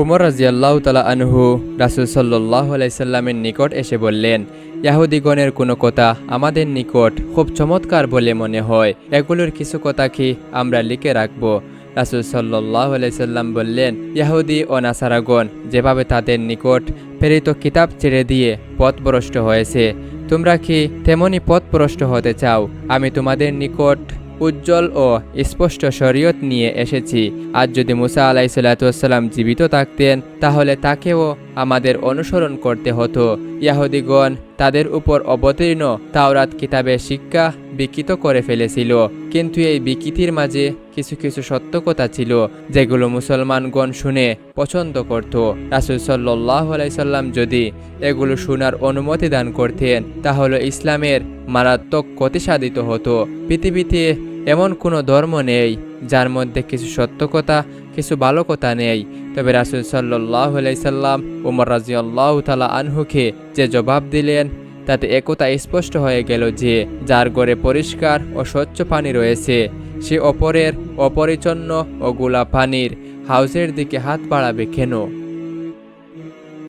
উমর রাজিয়াল্লাহ তালা আনহু রাসুল সাল্লাহ আলাইসাল্লামের নিকট এসে বললেন, ইয়াহুদিগণের কোনো কথা আমাদের নিকট খুব চমৎকার বলে মনে হয়। এগুলোর কিছু কথা কি আমরা লিখে রাখব? রাসুল সাল্লাহ আলাইসাল্লাম বললেন, ইয়াহুদি ও নাসারাগণ যেভাবে তাদের নিকট প্রেরিত কিতাব ছেড়ে দিয়ে পথভ্রষ্ট হয়েছে, তোমরা কি তেমনই পথভ্রষ্ট হতে চাও? আমি তোমাদের নিকট উজ্জ্বল ও স্পষ্ট শরীয়ত নিয়ে এসেছি। আজ যদি মুসা আলাই সাল্লাতাম জীবিত থাকতেন, তাহলে তাকেও আমাদের অনুসরণ করতে হতো। ইয়াহুদিগণ তাদের উপর অবতীর্ণ তাওরাত কিতাবের শিক্ষা বিকৃত করে ফেলেছিল। কিন্তু এই বিকৃতির মাঝে কিছু কিছু সত্য কথা ছিল, যেগুলো মুসলমানগণ শুনে পছন্দ করত। রাসুল সাল্লাহ আলাইসাল্লাম যদি এগুলো শোনার অনুমতি দান করতেন, তাহলে ইসলামের মারাত্মক ক্ষতি সাধিত হতো। পৃথিবীতে এমন কোনো ধর্ম নেই যার মধ্যে কিছু সত্য কথা, কিছু ভালো কথা নেই। তবে রাসুল সাল্লাহ আলাইসাল্লাম উমর রাজিয়াল্লাহ তালা আনহুকে যে জবাব দিলেন, তাতে একতা স্পষ্ট হয়ে গেল যে যার গড়ে পরিষ্কার ও স্বচ্ছ পানি রয়েছে, সে অপরের অপরিচ্ছন্ন ও গোলা পানির হাউসের দিকে হাত বাড়াবে কেন?